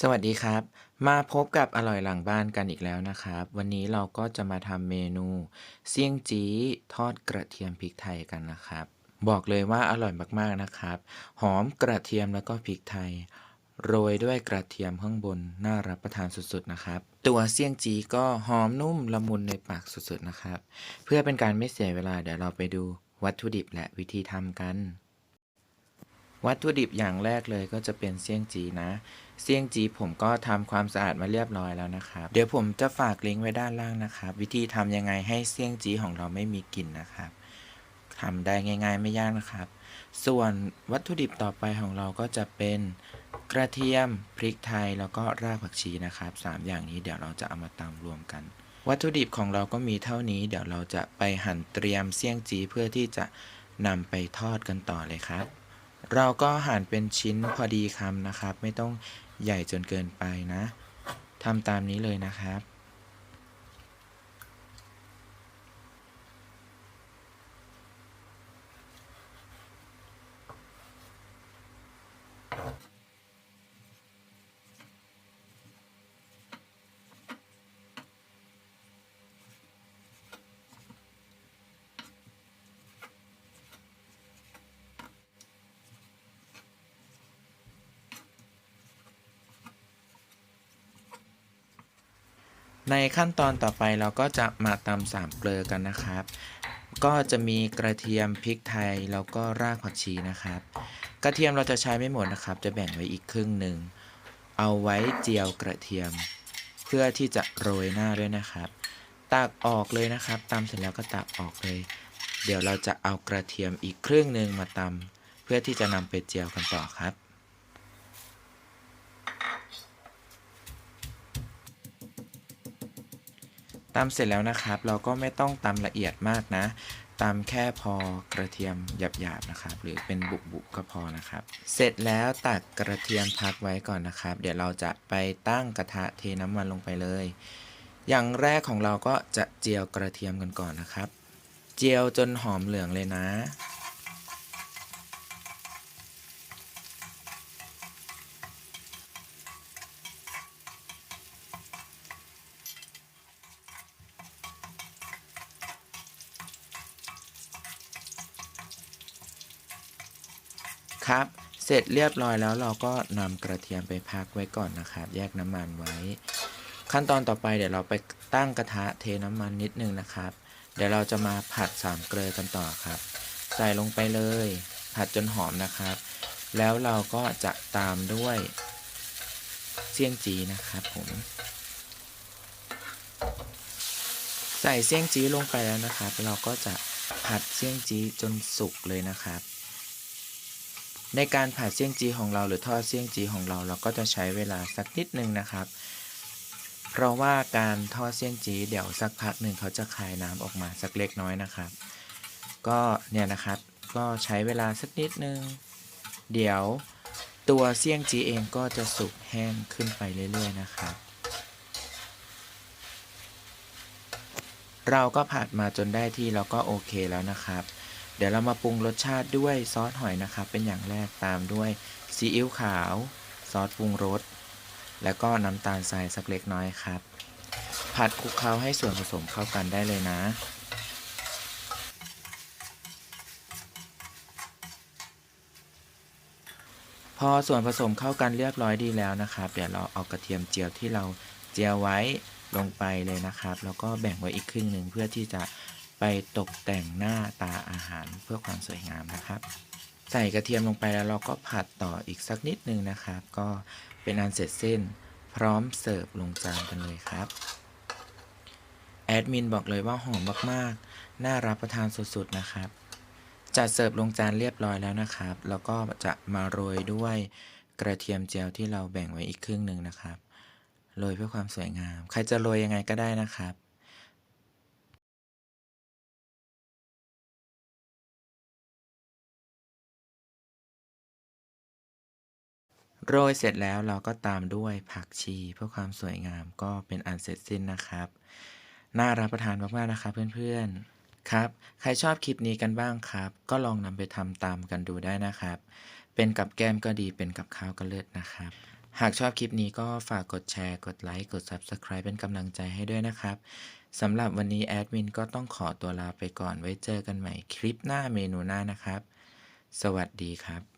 สวัสดีครับ มาพบกับอร่อยหลังบ้านกันอีกแล้วนะครับ วันนี้เราก็จะมาทำเมนูเสี่ยงจี้ทอดกระเทียมพริกไทยกันนะครับ บอกเลยว่าอร่อยมากๆนะครับ หอมกระเทียมแล้วก็พริกไทย โรยด้วยกระเทียมข้างบนน่ารับประทานสุดๆนะครับ ตัวเสี่ยงจี้ก็หอมนุ่มละมุนในปากสุดๆนะครับ เพื่อเป็นการไม่เสียเวลาเดี๋ยวเราไปดูวัตถุดิบและวิธีทำกัน วัตถุดิบอย่างแรกเลยก็จะเป็นเสี่ยงจีนะ เสี่ยงจีผมก็ทำความสะอาดมาเรียบร้อยแล้วนะครับ เดี๋ยวผมจะฝากลิงก์ไว้ด้านล่างนะครับ วิธีทำยังไงให้เสี่ยงจีของเราไม่มีกลิ่นนะครับทำได้ง่าย ๆ ไม่ยากนะครับ ส่วนวัตถุดิบต่อไปของเราก็จะเป็นกระเทียมพริกไทยแล้วก็รากผักชีนะครับสามอย่างนี้เดี๋ยวเราจะเอามาตำรวมกัน วัตถุดิบของเราก็มีเท่านี้ เดี๋ยวเราจะไปหั่นเตรียมเสี่ยงจีเพื่อที่จะนำไปทอดกันต่อเลยครับ เราก็หั่นเป็นชิ้นพอดีคำนะครับ ไม่ต้องใหญ่จนเกินไปนะทำตามนี้เลยนะครับ ในขั้นตอนต่อไปเราก็จะมาตำสามเกลือกันนะครับ ก็จะมีกระเทียมพริกไทยแล้วก็รากผักชีนะครับ กระเทียมเราจะใช้ไม่หมดนะครับ จะแบ่งไว้อีกครึ่งหนึ่งเอาไว้เจียวกระเทียม เพื่อที่จะโรยหน้าด้วยนะครับ ตักออกเลยนะครับตำเสร็จแล้วก็ตักออกเลย เดี๋ยวเราจะเอากระเทียมอีกครึ่งหนึ่งมาตำเพื่อที่จะนำไปเจียวกันต่อครับ ตำเสร็จแล้วนะครับ เราก็ไม่ต้องตำละเอียดมากนะตำแค่พอกระเทียมหยาบๆนะครับ หรือเป็นบุบๆก็พอนะครับ เสร็จแล้วตักกระเทียมพักไว้ก่อนนะครับ เดี๋ยวเราจะไปตั้งกระทะเทน้ำมันลงไปเลย อย่างแรกของเราก็จะเจียวกระเทียมกันก่อนนะครับ เจียวจนหอมเหลืองเลยนะ ครับ เสร็จเรียบร้อยแล้วเราก็นำกระเทียมไปพักไว้ก่อนนะครับ แยกน้ำมันไว้ ขั้นตอนต่อไปเดี๋ยวเราไปตั้งกระทะเทน้ำมันนิดนึงนะครับ เดี๋ยวเราจะมาผัดสามเกลือกันต่อครับ ใส่ลงไปเลย ผัดจนหอมนะครับ แล้วเราก็จะตามด้วยเสี่ยงจีนะครับผมใส่เสี่ยงจีลงไปแล้วนะครับ เราก็จะผัดเสี่ยงจีจนสุกเลยนะครับ ในการผัดเสี่ยงจีของเราหรือทอดเสี่ยงจีของเรา เราก็จะใช้เวลาสักนิดนึงนะครับ เพราะว่าการทอดเสี่ยงจีเดี๋ยวสักพักหนึ่งเขาจะคายน้ำออกมาสักเล็กน้อยนะครับ ก็เนี่ยนะครับก็ใช้เวลาสักนิดนึง เดี๋ยวตัวเสี่ยงจีเองก็จะสุกแห้งขึ้นไปเรื่อยๆนะครับ เราก็ผัดมาจนได้ที่แล้วก็โอเคแล้วนะครับ เดี๋ยวเรามาปรุงรสชาติด้วยซอสหอยนะครับ เป็นอย่างแรกตามด้วยซีอิ๊วขาว ซอสปรุงรส แล้วก็น้ำตาลทรายสักเล็กน้อยครับ ผัดคลุกเคล้าให้ส่วนผสมเข้ากันได้เลยนะพอส่วนผสมเข้ากันเรียบร้อยดีแล้วนะครับ เดี๋ยวเราเอากระเทียมเจียวที่เราเจียวไว้ลงไปเลยนะครับ แล้วก็แบ่งไว้อีกครึ่งหนึ่งเพื่อที่จะ ไปตกแต่งหน้าตาอาหารเพื่อความสวยงามนะครับ ใส่กระเทียมลงไปแล้วเราก็ผัดต่ออีกสักนิดนึงนะครับ ก็เป็นอันเสร็จสิ้นพร้อมเสิร์ฟลงจานกันเลยครับแอดมินบอกเลยว่าหอมมากๆ น่ารับประทานสุดๆนะครับ จัดเสิร์ฟลงจานเรียบร้อยแล้วนะครับ แล้วก็จะมาโรยด้วยกระเทียมเจียวที่เราแบ่งไว้อีกครึ่งหนึ่งนะครับ โรยเพื่อความสวยงาม ใครจะโรยยังไงก็ได้นะครับ โรยเสร็จแล้วเราก็ตามด้วยผักชีเพื่อความสวยงามก็เป็นอันเสร็จสิ้นนะครับ น่ารับประทานมากๆนะครับเพื่อนๆครับ ใครชอบคลิปนี้กันบ้างครับ ก็ลองนำไปทำตามกันดูได้นะครับ เป็นกับแก้มก็ดีเป็นกับข้าวก็เลิศนะครับ หากชอบคลิปนี้ก็ฝากกดแชร์ กดไลค์กด Subscribe เป็นกำลังใจให้ด้วยนะครับสำหรับวันนี้แอดมินก็ต้องขอตัวลาไปก่อนไว้เจอกันใหม่คลิปหน้าเมนูหน้านะครับ สวัสดีครับ